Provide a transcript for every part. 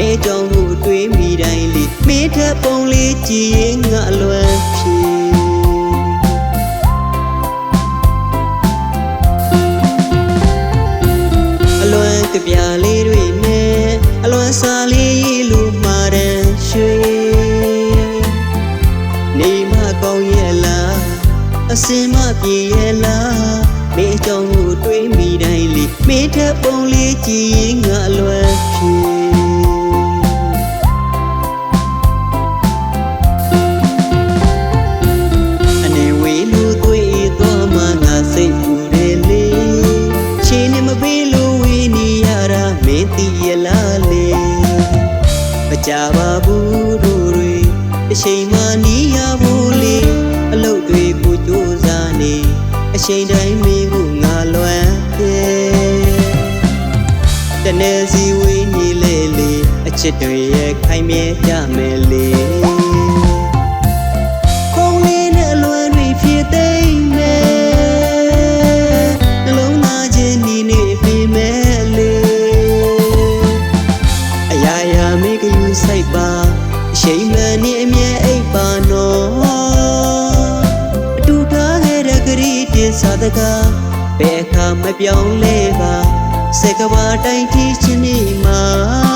မဲကြောင့်ကိုတွေးမိတိုင်းလေးမင်းထက်ပုံလေးကြည့်ရင်ငါအလွမ်းဖြေအလွမ်းကပြားလေးတွေနဲ့အလွမ်းစာလေးရေလူမာရန်ရွှေနေမကောင်းရဲ့လားအစင်မပြေရဲ့လားမင်းအကြောင်းကိုတွေးမိတိုင်းလေးမင်းထက်ပုံလေးကြည့်ရင်ငါအလွမ်း ကြပါဘူးတို့တွေအချိန်မှနီးရဖို့လေအလုပ်တွေကိုကြိုးစားနေအချိန်တိုင်းမင်းကိုငါလွမ်းတယ်တနေ့စီဝေးနေလေလေအချစ်တွေရဲ့ခိုင်မြဲကြမယ်လေ န်မှန်နဲ့အမြဲအိပ်ပါနော်အတူထားခဲ့တဲ့ဂရီတင်စာတကားဘယ်အခါမပြောင်းလဲပါစက်ကဘာတိုင်းထီချင်းနေမှာ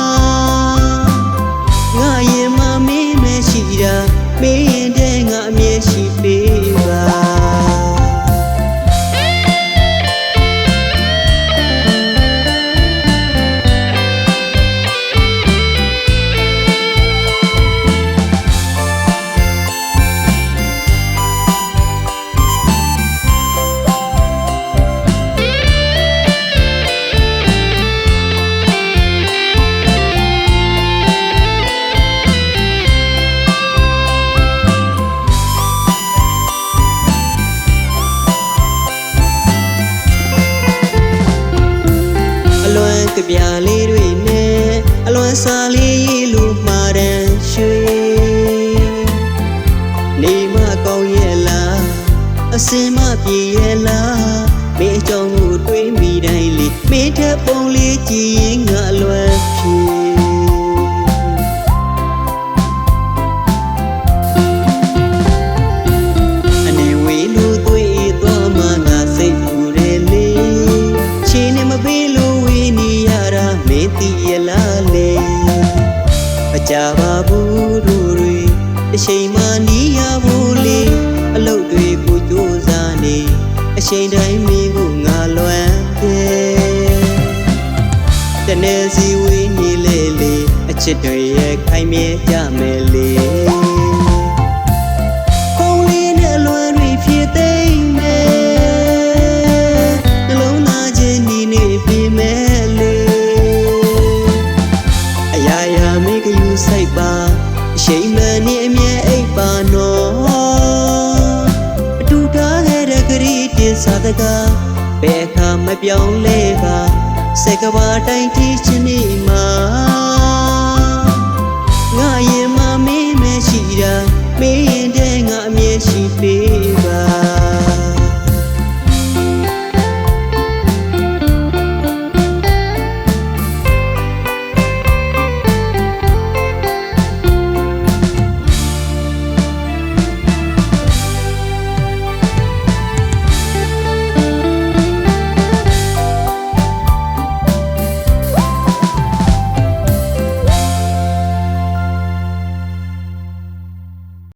ကပြားလေးတွေနဲ့အလွမ်းစာလေးရေလူမှာတန်ရွှေနေမကောင်းရဲ့လားအစင်မပြေရဲ့လားမင်းအကြောင်းကိုတွေးမိတိုင်းလေးမင်းထက်ပုံလေးကြည့်ရင်ငါ ကြပါဘူးတို့တွေအချိန်မှနီးရဖို့လေအလုပ်တွေကိုကြိုးစားနေအချိန်တိုင်းမင်းကိုငါလွမ်းတယ်တနေ့စီဝေးနေလေလေအချစ်တွေရဲ့ခိုင်မြဲကြမယ်လေ စာတကားဘယ်အခါမပြောင်းလဲပါစက်ကဘာတိုင်းထီချင်းနေမှာ